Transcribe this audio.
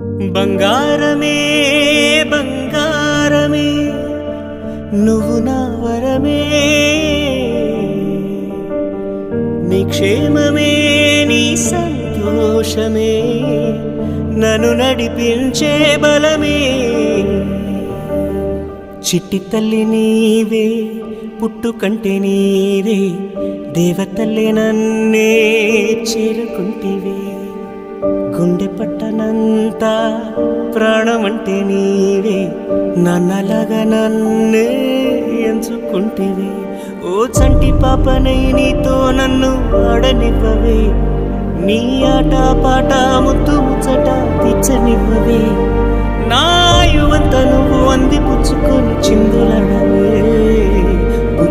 బంగారమే బంగారమే నువ్వు నా వరమే. నీ క్షేమమే నీ సంతోషమే నన్ను నడిపించే బలమే. చిట్టి తల్లి నీవే పుట్టుకంటే నీవే దేవతల్లి నన్నే చేరుకుంటివే. గుండె పట్టనంత ప్రాణమంటే నీవే. నన్నలాగా నన్నే ఎంచుకుంటేవి. ఓ చంటి పాపనై నీతో నన్ను ఆడనివ్వవే. నీ ఆట పాట ముత్తు ముచ్చట తెచ్చనివ్వవే